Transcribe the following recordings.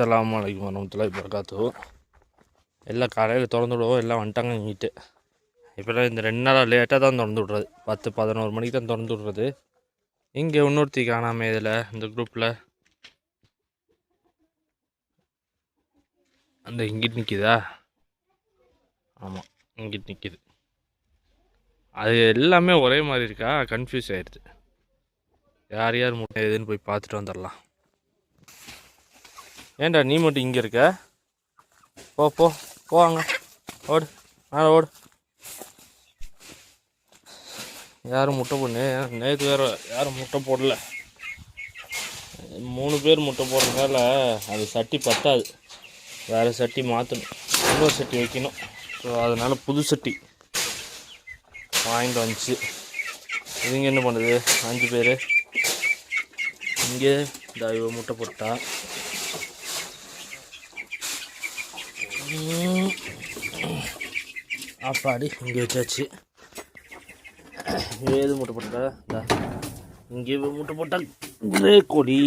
அஸ்லாம் வலைக்கும் வரமத்துலாம் வரகாத்து எல்லாம் காலையில் திறந்து விடுவோம் எல்லாம் வந்துட்டாங்க இங்கிட்டு. இப்போலாம் இந்த ரெண்டு நாளாக லேட்டாக தான் திறந்து விட்றது. பத்து பதினோரு மணிக்கு தான் திறந்து விட்றது. இங்கே இன்னொருத்தி காணாமல் இதில் இந்த குரூப்பில் அந்த இங்கிட்டு நிற்கிதா ஆமாம் இங்கிட்டு நிற்கிது அது எல்லாமே ஒரே மாதிரி இருக்கா? கன்ஃபியூஸ் ஆயிடுது. யார் யார் முட்டை எதுன்னு போய் பார்த்துட்டு வந்துடலாம். ஏன்டா நீ மட்டும் இங்கே இருக்க? போ போ போவாங்க ஓடு மேலே ஓடு. யாரும் முட்டை போடணு நேற்று வேறு யாரும் முட்டை போடல. மூணு பேர் முட்டை போடுறதுனால அது சட்டி பத்தாது. வேறு சட்டி மாற்றணும் இன்னொரு சட்டி வைக்கணும். ஸோ அதனால் புது சட்டி வாங்கிட்டு வந்துச்சு. இதுங்க என்ன பண்ணுது? அஞ்சு பேர். இங்கே இந்த முட்டை போட்டா. அப்பாடி இங்கே வச்சாச்சு. ஏது முட்டை போட்டா இங்கே மூட்டை முட்டை கொடி.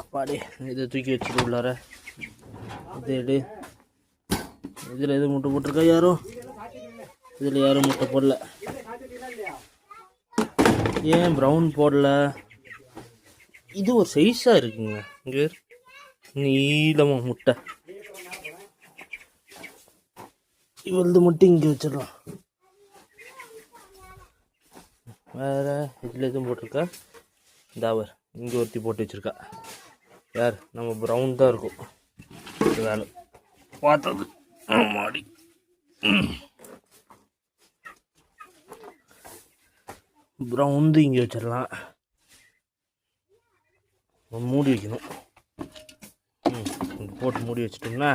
அப்பாடி இதை தூக்கி வச்சுட்டு உள்ளார. இது எடு. இதில் எது முட்டை போட்டிருக்கா? யாரும் இதில் யாரும் முட்டை போடல. ஏன் ப்ரௌன் போடல? இது ஒரு சைஸாக இருக்குங்க. இங்கே நீளமாக முட்டை. இவளது மட்டும் இங்கே வச்சிடலாம். வேற இதில் எதுவும் போட்டிருக்கா? தாவர் இங்கே ஒருத்தி போட்டு வச்சிருக்கா. யார்? நம்ம ப்ரௌன் தான் இருக்கும். வேலை. பார்த்தது. மாடி ப்ரௌன் இங்கே வச்சிடலாம். மூடி வைக்கணும். ம் போட்டு மூடி வச்சிட்டோம்னா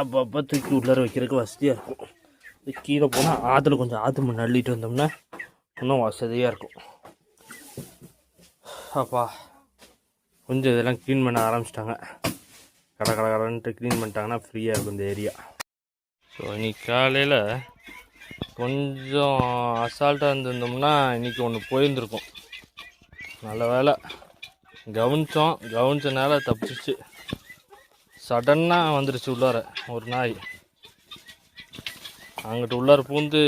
அப்பப்போ தூக்கி உள்ளார வைக்கிறதுக்கு வசதியாக இருக்கும். இது கீழே போனால் ஆற்றுல கொஞ்சம் ஆற்று நள்ளிட்டு வந்தோம்னா இன்னும் வசதியாக இருக்கும். அப்பா கொஞ்சம் இதெல்லாம் க்ளீன் பண்ண ஆரம்பிச்சிட்டாங்க. கடை கடை கடன்ட்டு க்ளீன் பண்ணிட்டாங்கன்னா ஃப்ரீயாக இருக்கும் இந்த ஏரியா ஸோ இன்னைக்கு காலையில் கொஞ்சம் அசால்ட்டாக இருந்திருந்தோம்னா இன்றைக்கி ஒன்று போயிருந்துருக்கும். நல்ல வேலை. கவனித்தோம் கவனித்தனால தப்பிச்சிச்சு. சடன்னாக வந்துருச்சு உள்ளார ஒரு நாய். அங்கிட்டு உள்ளார பூந்து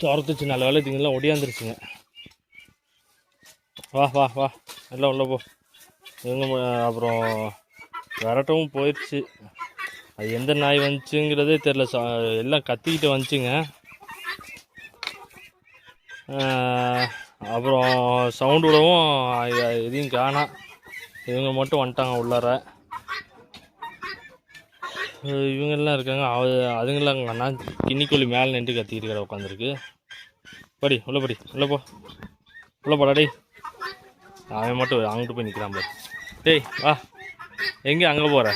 துரத்துச்சு. நல்ல வேலை இதுங்கெல்லாம் ஒடியாந்துருச்சுங்க. வா வா வா. எல்லாம் உள்ள போ. இவங்க அப்புறம் விரட்டவும் போயிடுச்சு அது எந்த நாய் வந்துச்சுங்கிறதே தெரில ச எல்லாம் கத்திக்கிட்டு வந்துச்சுங்க. அப்புறம் சவுண்டு விடவும் எதையும் காணோம் இவங்க மட்டும் வந்துட்டாங்க உள்ளார. இவங்கெல்லாம் இருக்காங்க. அது அதுங்கெல்லாம் அண்ணா கிண்ணிக்கோழி மேலே நின்று கத்திக்கிட்டு கடை உட்காந்துருக்கு. படி உள்ள படி உள்ள போ. உள்ள போடா டேய். அவன் மட்டும் அங்கிட்டு போய் நிற்கிறான் பாரு. டேய் வா. எங்கே அங்கே போகிற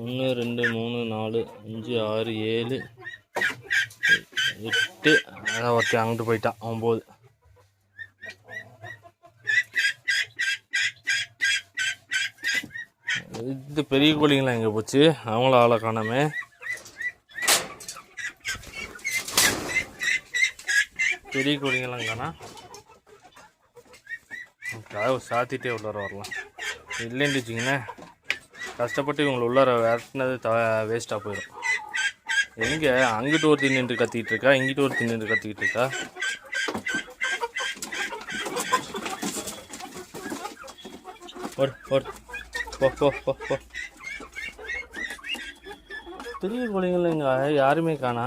ஒன்று ரெண்டு மூணு நாலு அஞ்சு ஆறு ஏழு எட்டு ஓகே அங்கிட்டு போயிட்டான் ஒம்பது. இது பெரிய கோழிங்களாம் இங்கே போச்சு? அவங்கள ஆளை காணாமே. பெரிய கோழிங்கெல்லாம் காணா. கதவு சாத்திட்டே உள்ளார வரலாம். இல்லைன்னு வச்சிங்கன்னா கஷ்டப்பட்டு இவங்களை உள்ளார விரட்டினது த வேஸ்ட்டாக போயிடும். எங்கே? அங்கிட்டு ஒரு நின்று கத்திக்கிட்டு இருக்கா இங்கிட்டு ஒரு நின்று கத்திக்கிட்டு இருக்கா ஒரு ஒரு போ போ போ போ. பெரிய கோழிகள் இங்கே. யாருமே காணா.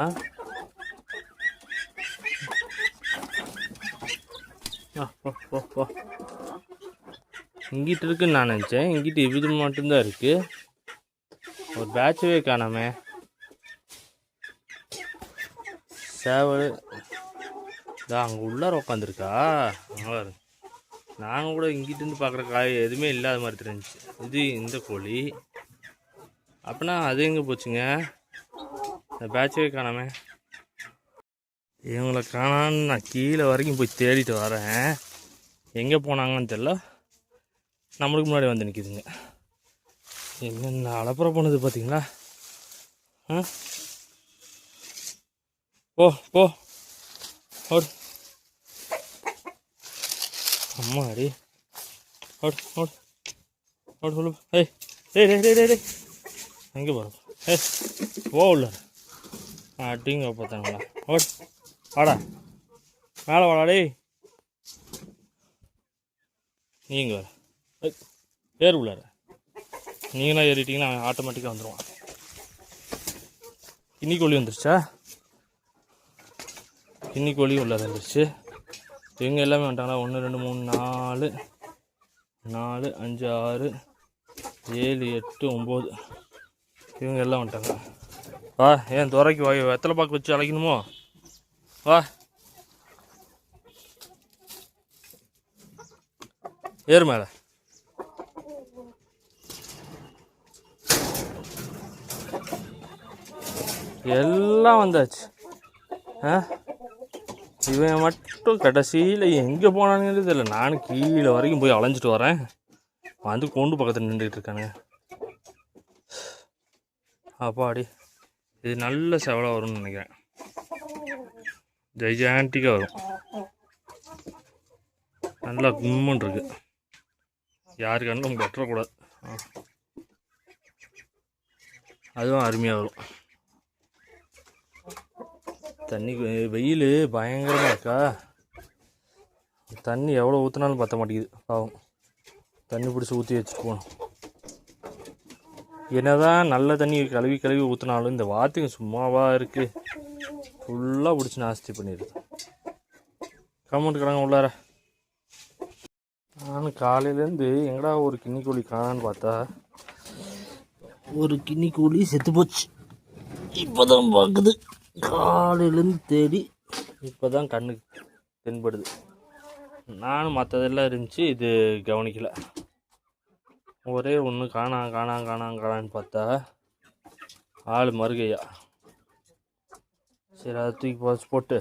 இங்கிட்டு இருக்குன்னு நான் நினச்சேன். இங்கிட்டு இது மட்டும்தான் இருக்குது ஒரு பேட்சவே காணாமே. சேவல். இதா அங்கே உள்ளார உட்காந்துருக்கா நல்லா நாங்கள் கூட இங்கிட்டிருந்து பார்க்குற காய் எதுவுமே இல்லாத மாதிரி தெரிஞ்சு இது இந்த கோழி. அப்படின்னா அது எங்கே போச்சுங்க? இந்த பேட்சவே காணாமே. இவங்களை காணான்னு நான் கீழே வரைக்கும் போய் தேடிட்டு வரேன். எங்கே போனாங்கன்னு தெரில நம்மளுக்கு முன்னாடி வந்து நிற்கிதுங்க என்னென்ன அலப்புற போனது பார்த்தீங்களா ஆ? போ போ. ஓடு. அம்மா அடி. ஓடு ஓடு. ஓடு சொல்லு. ஏய் டேய் டேய் டேய் டேய் டேய் எங்கே போகிறோம் ஏய் போ உள்ள. அடிங்க பார்த்தாங்களா ஓடு. வாடா. மேலே வாடா டேய். நீங்க வர ஏய், ஏறு உள்ளார நீங்களாம் ஏறிட்டீங்கன்னா அவன் ஆட்டோமேட்டிக்காக வந்துடுவான் கின்னி ஒளி வந்துருச்சா? கின்னி கோழி உள்ளே இருந்துச்சு. இவங்க எல்லாமே வந்துட்டாங்களா? ஒன்று ரெண்டு மூணு நாலு. நாலு அஞ்சு ஆறு ஏழு எட்டு ஒம்பது இவங்க எல்லாம் வந்துட்டாங்க. வா ஏன் துறைக்கு வா வெத்தலை பாக்கு வச்சு அழைக்கணுமோ? வா. ஏறு மேலே. எல்லாம் வந்தாச்சு. ஆ? இவன் மட்டும் கடைசியில் எங்கே போனானுங்கிறது தெரியல. நானும் கீழே வரைக்கும் போய் அலைஞ்சிட்டு வரேன். வந்து கொண்டு பக்கத்தில் நின்றுக்கிட்டு இருக்கானுங்க. அப்பாடி இது நல்ல செவலாக வரும்னு நினைக்கிறேன். ஜெய்ஜாண்டிக்காக வரும். நல்லா கும்மன் இருக்கு. யாரு கண்ணும் வெட்டக்கூடாது ஆ. அதுவும் அருமையாக வரும். தண்ணி வெயில் பயங்கரமாக இருக்கா? தண்ணி எவ்வளோ ஊற்றினாலும் பற்ற மாட்டேங்குது பாவம். தண்ணி பிடிச்சி ஊற்றி வச்சுட்டு போகணும் என்னதான் நல்ல தண்ணி கழுவி கழுவி ஊற்றினாலும் இந்த வாத்துங்க சும்மாவாக இருக்குது ஃபுல்லாக பிடிச்சி நாஸ்தி பண்ணிடுது. கமெண்ட் கிடங்க உள்ளார. நானும் காலையிலேருந்து எங்கடா ஒரு கிண்ணி கோழி காணான்னு பார்த்தா ஒரு கிண்ணி கோழி செத்து போச்சு. இப்போதான் பார்க்குது. காலையிலேருந்து தேடி இப்போ தான் கண்ணுக்கு தென்படுது. நானும் மற்றதெல்லாம் இருந்துச்சு இது கவனிக்கல. ஒரே ஒன்று காணா காணா காணா காணான்னு பார்த்தா ஆள் மறுகையா சரி அதை தூக்கி போச்சு போட்டு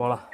போகலாம்